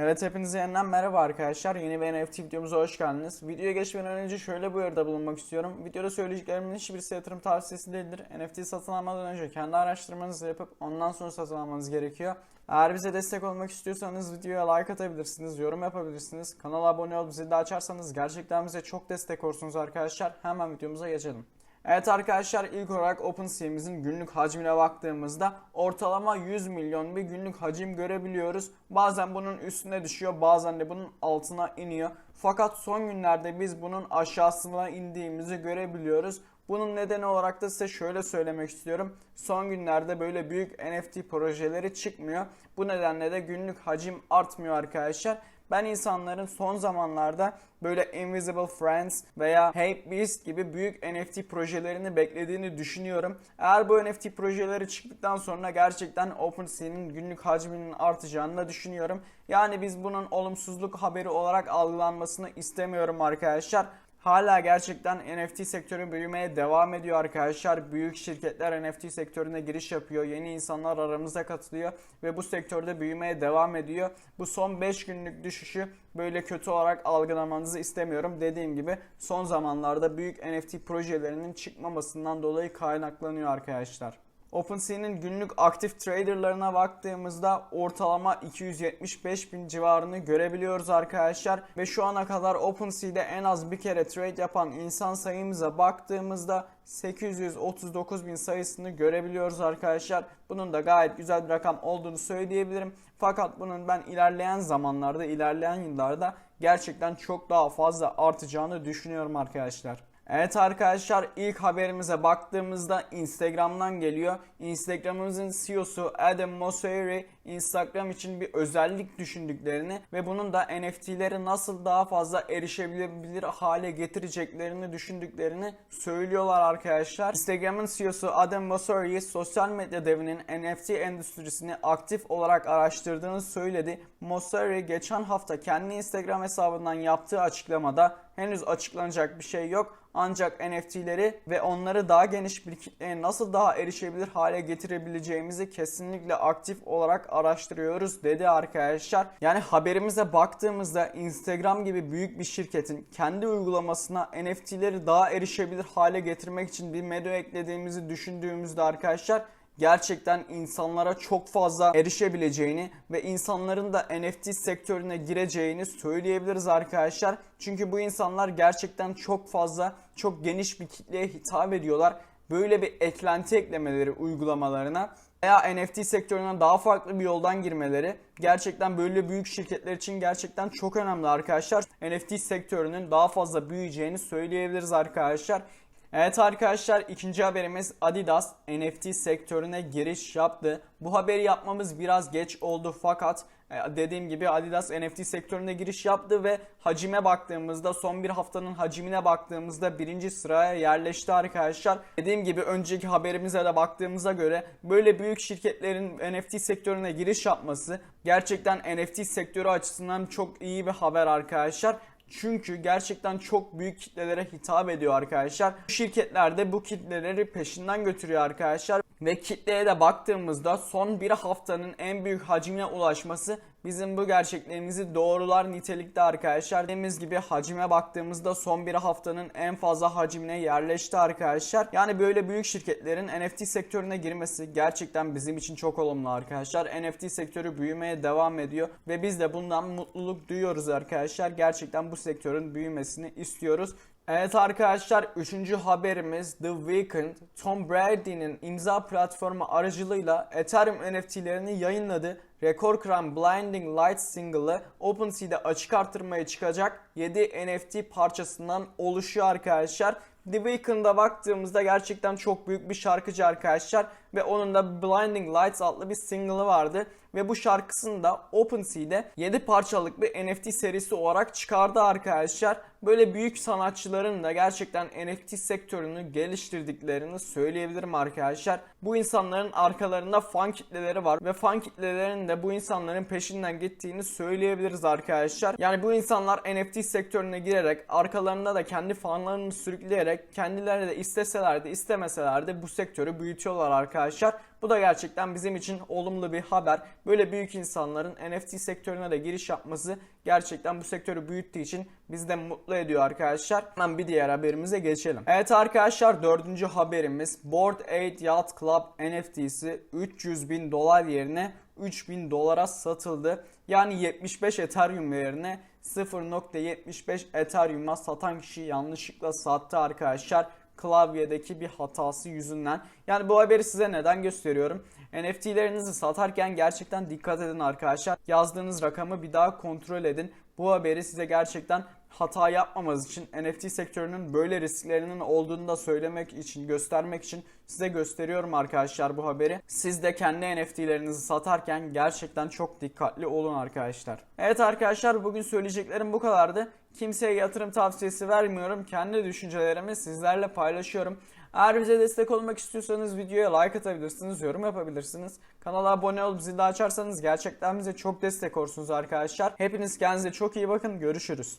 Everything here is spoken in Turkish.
Evet hepinize yeniden merhaba arkadaşlar. Yeni bir NFT videomuza hoş geldiniz. Videoya geçmeden önce şöyle bu uyarıda bulunmak istiyorum. Videoda söyleyeceklerimin hiçbirisi yatırım tavsiyesi değildir. NFT satın almadan önce kendi araştırmanızı yapıp ondan sonra satın almanız gerekiyor. Eğer bize destek olmak istiyorsanız videoya like atabilirsiniz, yorum yapabilirsiniz. Kanala abone olup zili de açarsanız gerçekten bize çok destek olursunuz arkadaşlar. Hemen videomuza geçelim. Evet arkadaşlar ilk olarak OpenSea'mizin günlük hacmine baktığımızda ortalama 100 milyon bir günlük hacim görebiliyoruz. Bazen bunun üstüne düşüyor bazen de bunun altına iniyor. Fakat son günlerde biz bunun aşağısına indiğimizi görebiliyoruz. Bunun nedeni olarak da size şöyle söylemek istiyorum. Son günlerde böyle büyük NFT projeleri çıkmıyor. Bu nedenle de günlük hacim artmıyor arkadaşlar. Ben insanların son zamanlarda böyle Invisible Friends veya Hype Beast gibi büyük NFT projelerini beklediğini düşünüyorum. Eğer bu NFT projeleri çıktıktan sonra gerçekten OpenSea'nin günlük hacminin artacağını da düşünüyorum. Yani biz bunun olumsuzluk haberi olarak algılanmasını istemiyorum arkadaşlar. Hala gerçekten NFT sektörü büyümeye devam ediyor arkadaşlar. Büyük şirketler NFT sektörüne giriş yapıyor. Yeni insanlar aramıza katılıyor ve bu sektörde büyümeye devam ediyor. Bu son 5 günlük düşüşü böyle kötü olarak algılamanızı istemiyorum. Dediğim gibi son zamanlarda büyük NFT projelerinin çıkmamasından dolayı kaynaklanıyor arkadaşlar. OpenSea'nin günlük aktif traderlarına baktığımızda ortalama 275 bin civarını görebiliyoruz arkadaşlar. Ve şu ana kadar OpenSea'de en az bir kere trade yapan insan sayımıza baktığımızda 839 bin sayısını görebiliyoruz arkadaşlar. Bunun da gayet güzel bir rakam olduğunu söyleyebilirim. Fakat bunun ben ilerleyen zamanlarda, ilerleyen yıllarda gerçekten çok daha fazla artacağını düşünüyorum arkadaşlar. Evet arkadaşlar ilk haberimize baktığımızda Instagram'dan geliyor. Instagram'ımızın CEO'su Adam Mosseri Instagram için bir özellik düşündüklerini ve bunun da NFT'leri nasıl daha fazla erişebilir hale getireceklerini düşündüklerini söylüyorlar arkadaşlar. Instagram'ın CEO'su Adam Mosseri sosyal medya devinin NFT endüstrisini aktif olarak araştırdığını söyledi. Mosseri geçen hafta kendi Instagram hesabından yaptığı açıklamada henüz açıklanacak bir şey yok ancak NFT'leri ve onları daha geniş bir kitleye nasıl daha erişebilir hale getirebileceğimizi kesinlikle aktif olarak araştırıyoruz dedi arkadaşlar. Yani haberimize baktığımızda Instagram gibi büyük bir şirketin kendi uygulamasına NFT'leri daha erişebilir hale getirmek için bir medya eklediğimizi düşündüğümüzde arkadaşlar gerçekten insanlara çok fazla erişebileceğini ve insanların da NFT sektörüne gireceğini söyleyebiliriz arkadaşlar. Çünkü bu insanlar gerçekten çok fazla, çok geniş bir kitleye hitap ediyorlar. Böyle bir eklenti eklemeleri uygulamalarına veya NFT sektörüne daha farklı bir yoldan girmeleri gerçekten böyle büyük şirketler için gerçekten çok önemli arkadaşlar. NFT sektörünün daha fazla büyüyeceğini söyleyebiliriz arkadaşlar. Evet arkadaşlar ikinci haberimiz Adidas NFT sektörüne giriş yaptı. Bu haberi yapmamız biraz geç oldu fakat e, dediğim gibi Adidas NFT sektörüne giriş yaptı ve hacime baktığımızda son bir haftanın hacimine baktığımızda birinci sıraya yerleşti arkadaşlar. Dediğim gibi önceki haberimize de baktığımıza göre böyle büyük şirketlerin NFT sektörüne giriş yapması gerçekten NFT sektörü açısından çok iyi bir haber arkadaşlar. Çünkü gerçekten çok büyük kitlelere hitap ediyor arkadaşlar. Bu şirketler de bu kitleleri peşinden götürüyor arkadaşlar. Ve kitleye de baktığımızda son bir haftanın en büyük hacmine ulaşması bizim bu gerçeklerimizi doğrular nitelikte arkadaşlar. Dediğimiz gibi hacime baktığımızda son bir haftanın en fazla hacmine yerleşti arkadaşlar. Yani böyle büyük şirketlerin NFT sektörüne girmesi gerçekten bizim için çok olumlu arkadaşlar. NFT sektörü büyümeye devam ediyor ve biz de bundan mutluluk duyuyoruz arkadaşlar. Gerçekten bu sektörün büyümesini istiyoruz. Evet arkadaşlar üçüncü haberimiz The Weeknd, Tom Brady'nin imza platformu aracılığıyla Ethereum NFT'lerini yayınladı. Rekor kıran Blinding Lights single'ı OpenSea'de açık artırmaya çıkacak 7 NFT parçasından oluşuyor arkadaşlar. The Weeknd'a baktığımızda gerçekten çok büyük bir şarkıcı arkadaşlar ve onun da Blinding Lights adlı bir single'ı vardı ve bu şarkısını da OpenSea'de 7 parçalık bir NFT serisi olarak çıkardı arkadaşlar. Böyle büyük sanatçıların da gerçekten NFT sektörünü geliştirdiklerini söyleyebilirim arkadaşlar. Bu insanların arkalarında fan kitleleri var ve fan kitlelerinin de bu insanların peşinden gittiğini söyleyebiliriz arkadaşlar. Yani bu insanlar NFT sektörüne girerek arkalarında da kendi fanlarını sürükleyerek kendileri de isteseler de istemeseler de bu sektörü büyütüyorlar arkadaşlar. Bu da gerçekten bizim için olumlu bir haber. Böyle büyük insanların NFT sektörüne de giriş yapması gerçekten bu sektörü büyüttüğü için bizi de mutlu ediyor arkadaşlar. Hemen bir diğer haberimize geçelim. Evet arkadaşlar dördüncü haberimiz Board 8 Yacht Club NFT'si 300 bin dolar yerine 3000 dolara satıldı. Yani 75 Ethereum yerine 0.75 Ethereum'a satan kişi yanlışlıkla sattı arkadaşlar klavyedeki bir hatası yüzünden. Yani bu haberi size neden gösteriyorum? NFT'lerinizi satarken gerçekten dikkat edin arkadaşlar. Yazdığınız rakamı bir daha kontrol edin. Bu haberi size gerçekten hata yapmamanız için NFT sektörünün böyle risklerinin olduğunu da söylemek için, göstermek için size gösteriyorum arkadaşlar bu haberi. Siz de kendi NFT'lerinizi satarken gerçekten çok dikkatli olun arkadaşlar. Evet arkadaşlar bugün söyleyeceklerim bu kadardı. Kimseye yatırım tavsiyesi vermiyorum. Kendi düşüncelerimi sizlerle paylaşıyorum. Eğer bize destek olmak istiyorsanız videoya like atabilirsiniz, yorum yapabilirsiniz. Kanala abone olup zili açarsanız gerçekten bize çok destek olursunuz arkadaşlar. Hepiniz kendinize çok iyi bakın. Görüşürüz.